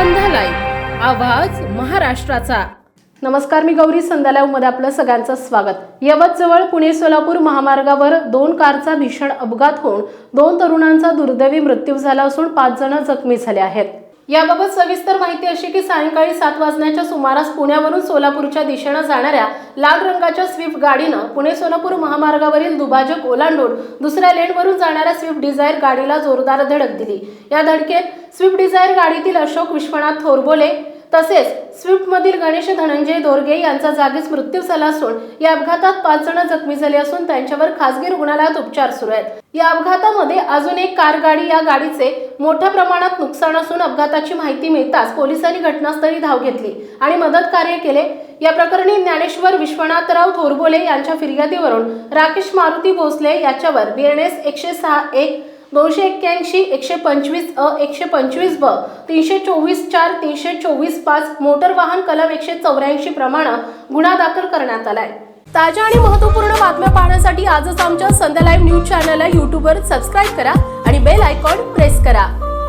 आवाज महाराष्ट्राचा. नमस्कार मी गौरी संध्यालावमध्ये आपलं सगळ्यांचं स्वागत. यवतजवळ पुणे सोलापूर महामार्गावर दोन कारचा भीषण अपघात होऊन दोन तरुणांचा दुर्दैवी मृत्यू झाला असून पाच जण जखमी झाले आहेत. याबाबत सविस्तर माहिती अशी की सायंकाळी सात वाजण्याच्या सुमारास पुण्यावरून सोलापूरच्या दिशेनं जाणाऱ्या लाल रंगाच्या स्विफ्ट गाडीनं पुणे सोलापूर महामार्गावरील दुभाजक ओलांडून दुसऱ्या लेनवरून जाणाऱ्या स्विफ्ट डिझायर गाडीला जोरदार धडक दिली. या धडकेत स्विफ्ट डिझायर गाडीतील अशोक विश्वनाथ थोरबोले तसेच स्विफ्टमधील गणेश धनंजय दोरगे यांचा जागीच मृत्यू झाला असून या अपघातात पाच जण जखमी झाले असून त्यांच्यावर खासगी रुग्णालयात उपचार सुरू आहेत. या अपघातामध्ये अजून एक कार गाडी या गाडीचे मोठ्या प्रमाणात नुकसान असून अपघाताची माहिती मिळताच पोलिसांनी घटनास्थळी धाव घेतली आणि मदत कार्य केले. या प्रकरणी ज्ञानेश्वर विश्वनाथराव थोरबोले यांच्या फिर्यादीवरून राकेश मारुती भोसले याच्यावर बीएनएस एकशे सहा एक दोनशे एक्क्याऐंशी एकशे पंचवीस अ एकशे पंचवीस ब तीनशे चोवीस चार तीनशे चोवीस पाच मोटर वाहन कलम एकशे चौऱ्याऐंशी प्रमाणे गुन्हा दाखल करण्यात आलाय. ताज्या आणि महत्त्वपूर्ण बातम्या पाहण्यासाठी आजच आमच्या संध्या लाईव्ह न्यूज चॅनलला यूट्यूबवर सबस्क्राईब करा आणि बेल आयकॉन प्रेस करा.